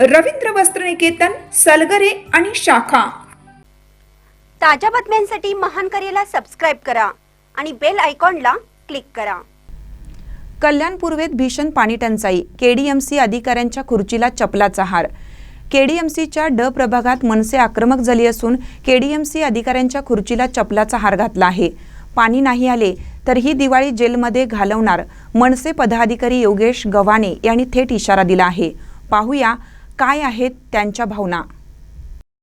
रवींद्र वस्त्रनिकेतन सलगरे आणि शाखा. ताज्या बातम्यांसाठी महान करेला सबस्क्राईब करा आणि बेल आयकॉनला क्लिक करा. कल्याण पूर्वेत भीषण पाणी टंचाई. केडीएमसी अधिकाऱ्यांच्या खुर्चीला चपलाचा हार. केडीएमसीच्या ड प्रभागात मनसे आक्रमक झाली असून केडीएमसी अधिकाऱ्यांच्या खुर्चीला चपलाचा हार घातला आहे. पाणी नाही आले तर ही दिवाळी जेलमध्ये घालवणार. मनसे पदाधिकारी योगेश गव्हाणे यांनी थेट इशारा दिला आहे. पाहूया काय आहेत त्यांच्या भावना?